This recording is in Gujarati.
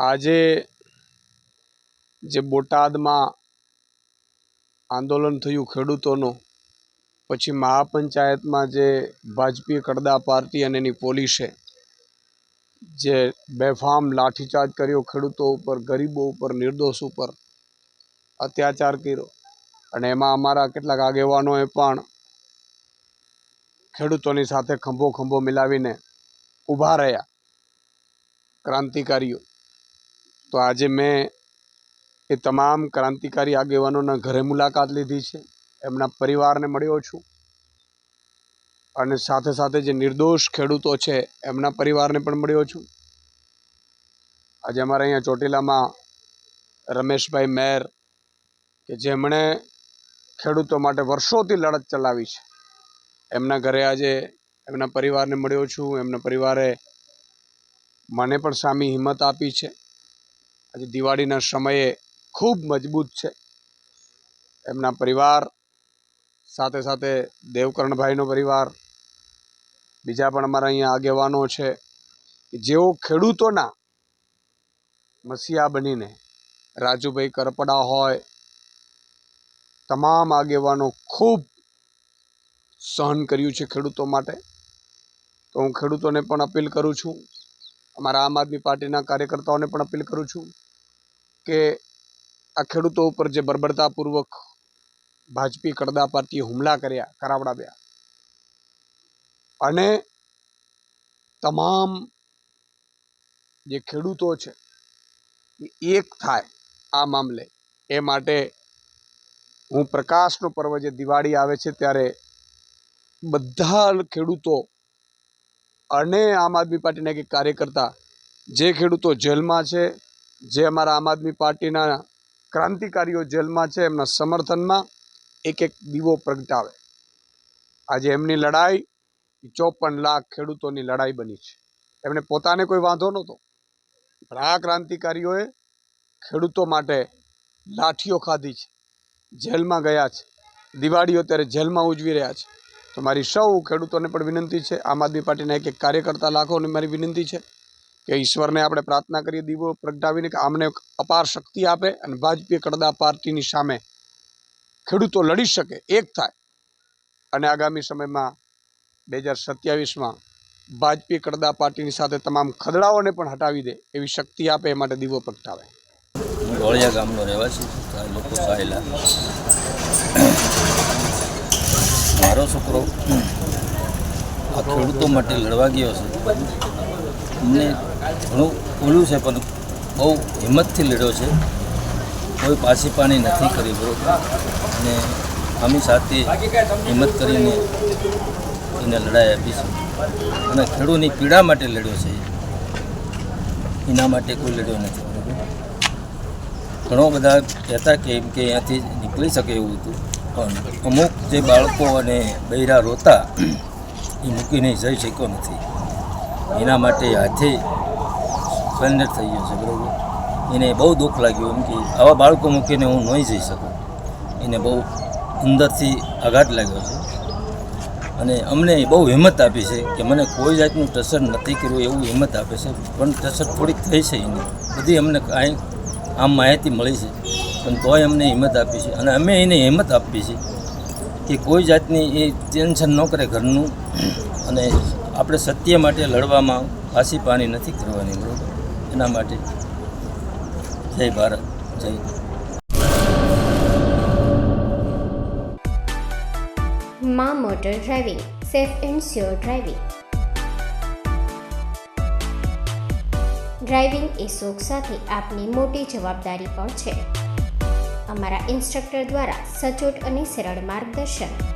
આજે જે બોટાદમાં આંદોલન થયું ખેડૂતોનું, પછી મહાપંચાયતમાં જે ભાજપી કડદા પાર્ટી અને એની પોલીસે જે બેફામ લાઠીચાર્જ કર્યો ખેડૂતો ઉપર, ગરીબો ઉપર, નિર્દોષ ઉપર અત્યાચાર કર્યો. અને એમાં અમારા કેટલાક આગેવાનોએ પણ ખેડૂતોની સાથે ખંભો ખંભો મિલાવીને ઊભા રહ્યા. ક્રાંતિકારીઓ. તો આજે મેં એ તમામ ક્રાંતિકારી આગેવાનોના ઘરે મુલાકાત લીધી છે. એમના પરિવારને મળ્યો છું. અને સાથે સાથે જે નિર્દોષ ખેડૂતો છે, એમના પરિવારને પણ મળ્યો છું. આજે અમારે અહીંયા ચોટીલામાં રમેશભાઈ મેર, કે જેમણે ખેડૂતો માટે વર્ષોથી લડત ચલાવી છે. એમના ઘરે આજે એમના પરિવારને મળ્યો છું. એમના પરિવારે મને પણ સામી હિંમત આપી છે. આજે દિવાળીના સમયે ખૂબ મજબૂત છે. એમના પરિવાર, સાથે સાથે દેવકર્ણભાઈનો પરિવાર, બીજા પણ અમારા અહીંયા આગેવાનો છે જેઓ ખેડૂતોના મસીહા બનીને રાજુભાઈ કરપડા હોય, તમામ આગેવાનો ખૂબ સહન કર્યું છે ખેડૂતો માટે. તો હું ખેડૂતોને પણ અપીલ કરું છું, અમારા આમ આદમી પાર્ટીના કાર્યકર્તાઓને પણ અપીલ કરું છું કે આ ખેડૂતો ઉપર જે બર્બરતાપૂર્વક ભાજપી કડદા પાર્ટીએ હુમલા કર્યા, કરાવડાવ્યા. અને તમામ જે ખેડૂતો છે, એ એક થાય આ મામલે. એ માટે હું પ્રકાશનો પર્વ જે દિવાળી આવે છે ત્યારે બધા ખેડૂતો અને આમ આદમી પાર્ટીના એક કાર્યકર્તા, જે ખેડૂતો જેલમાં છે જે અમારા આમ આદમી પાર્ટીના ક્રાંતિકારીઓ જેલમાં છે, એમના સમર્થનમાં એક એક દીવો પ્રગટાવે. આજે એમની લડાઈ ચોપન લાખ ખેડૂતોની લડાઈ બની છે. એમને પોતાને કોઈ વાંધો નહોતો. પણ આ ક્રાંતિકારીઓએ ખેડૂતો માટે લાઠીઓ ખાધી છે. જેલમાં ગયા છે. દિવાળીઓ અત્યારે જેલમાં ઉજવી રહ્યા છે. તો મારી સૌ ખેડૂતોને પણ વિનંતી છે, આમ આદમી પાર્ટીના એક એક કાર્યકર્તા લાખોને મારી વિનંતી છે. કે ઈશ્વરને આપણે પ્રાર્થના કરીએ, દીવો પ્રગટાવીને કે આમને અપાર શક્તિ આપે અને ભાજપી કડદા પાર્ટીની સામે ખેડૂતો લડી શકે, એક થાય. અને આગામી સમયમાં બે હજાર સત્યાવીસમાં ભાજપી કડદા પાર્ટીની સાથે તમામ ખદડાઓને પણ હટાવી દે એવી શક્તિ આપે, એ માટે દીવો પ્રગટાવે. મારો છોકરો આ ખેડૂતો માટે લડવા ગયો છે. અમને ઘણું ઓલું છે, પણ બહુ હિંમતથી લડ્યો છે. કોઈ પાછી પાણી નથી કરી, બરોબર? અને અમે સાથે હિંમત કરીને એને લડાઈ આપી છે. અને ખેડૂતની પીડા માટે લડ્યો છે એના માટે કોઈ લડ્યો નથી ઘણો બધા કહેતા કે એમ કે અહીંયાથી નીકળી શકે એવું હતું. પણ અમુક જે બાળકો અને બૈરા રોતા, એ મૂકીને જઈ શક્યો નથી. એના માટે હાથે સરેન્ડર થઈ ગયો છે, બરાબર? એને બહુ દુઃખ લાગ્યું એમ કે આવા બાળકો મૂકીને હું નહીં જઈ શકું. એને બહુ અંદરથી આઘાત લાગ્યો છે. અને અમને બહુ હિંમત આપી છે કે મને કોઈ જાતનું ટસર નથી કર્યું એવું હિંમત આપે છે, પણ ટસર થોડીક થઈ છે એની. બધી અમને કાંઈ આમ માહિતી મળી છે, પણ તોય અમને હિંમત આપી છે. અને અમે એને હિંમત આપી છે કે કોઈ જાતની એ ટેન્શન ન કરે ઘરનું. અને આપણે સત્ય માટે લડવામાં ફાંસી પાણી નથી કરવાની, બરાબર? એના માટે. જય ભારત, જય મા motor driving, safe and sure driving. Driving એ શોખ સાથે આપની મોટી જવાબદારી પણ છે. અમારા ઇન્સ્ટ્રક્ટર દ્વારા સચોટ અને સરળ માર્ગદર્શન.